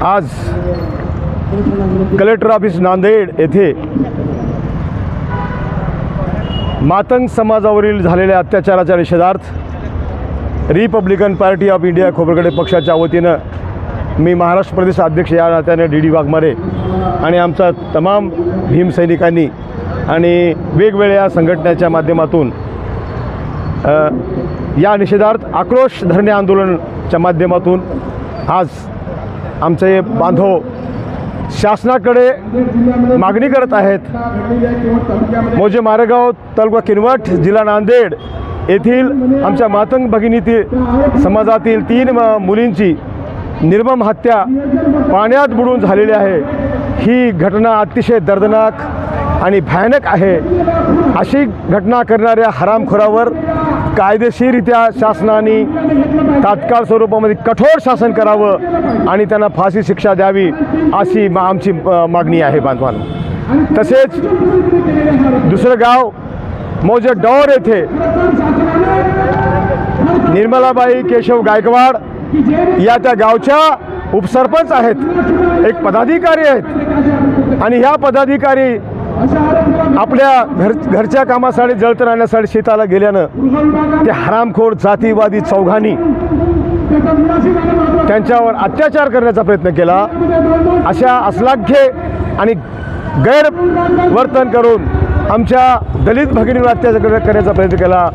आज collector office Nanded येथे मातंग समाजावरील झालेल्या अत्याचाराच्या निषेधार्थ Republican Party of India Khobragade पक्षाच्या वतीनं मी महाराष्ट्र प्रदेश अध्यक्ष या नात्याने डी डी वाघमारे आणि आमचा तमाम भीमसैनिकांनी आणि वेगवेगळ्या संघटनेच्या माध्यमातून या निषेधार्थ आक्रोश धरणे आंदोलनच्या माध्यमातून आज आमचे बांधव शासनाकडे मागणी करत आहेत. मोजे मारेगाव तालुका किनवट जिल्हा नांदेड येथील आमच्या मातंग भगिनीतील समाजातील तीन मुलींची निर्मम हत्या पाण्यात बुडून झालेली आहे. ही घटना अतिशय दर्दनाक आणि भयानक आहे. अशी घटना करणाऱ्या हरामखोरावर कायदेशीररित्या शासनाने तात्काळ स्वरूपामध्ये कठोर शासन करावं आणि त्यांना फाशी शिक्षा द्यावी अशी मा आमची मागणी आहे बांधवांना. तसेच दुसरं गाव मौजे डॉर येथे निर्मलाबाई केशव गायकवाड या त्या गावच्या उपसरपंच आहेत. एक पदाधिकारी आहेत. आणि ह्या पदाधिकारी आपल्या घर घरच्या कामासाठी जळत राहण्यासाठी शेताला गेल्यानं ते हरामखोर जातीवादी चौघांनी त्यांच्यावर अत्याचार करण्याचा प्रयत्न केला. अशा अस्लाघ्य आणि गैरवर्तन करून आमच्या दलित भगिनीवर अत्याचार करण्याचा प्रयत्न केला.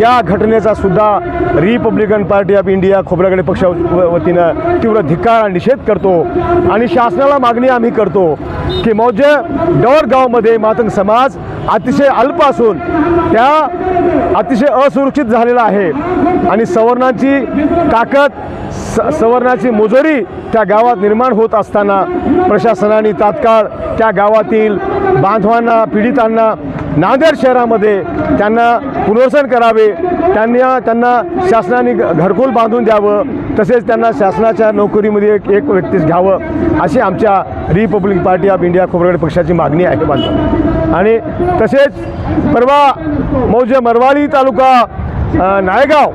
या घटनेचा सुद्धा Republican Party of India Khobragade पक्षा वतीनं तीव्र धिक्कार निषेध करतो आणि शासनाला मागणी आम्ही करतो की मौजे डवरगावमध्ये मातंग समाज अतिशय अल्प असून त्या अतिशय असुरक्षित झालेला आहे आणि सवर्णांची ताकद स सवर्णाची मुजोरी त्या गावात निर्माण होत असताना प्रशासनाने तात्काळ त्या गावातील बांधवांना पीडितांना नांदेड शहरामध्ये त्यांना पुनर्वसन करावे त्यांना त्यांना शासनाने घ- घरकुल बांधून द्यावं तसेच त्यांना शासनाच्या नोकरीमध्ये एक एक व्यक्तीस घ्यावं अशी आमच्या republic party of India Khobragad पक्षाची मागणी आहे बांधव. आणि तसेच परवा मौजे मरवाडी तालुका नायगाव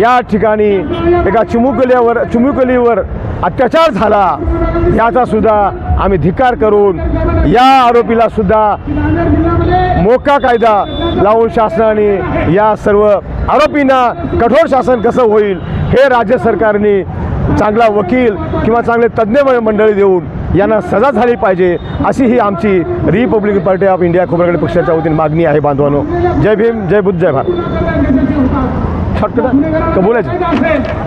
या ठिकाणी एका चिमुकल्यावर चिमुकलीवर अत्याचार झाला याचासुद्धा आम्ही धिक्कार करून या आरोपीला सुद्धा मोका कायदा लावून शासनाने या सर्व आरोपींना कठोर शासन कसं होईल हे राज्य सरकारने चांगला वकील किंवा चांगले तज्ज्ञ मंडळी देऊन यांना सजा झाली पाहिजे अशी ही आमची Republican Party of India Khobragade पक्षाच्या वतीने मागणी आहे बांधवानो. जय भीम जय बुद्ध जय भारत. शॉर्टकट? का बोलायचं?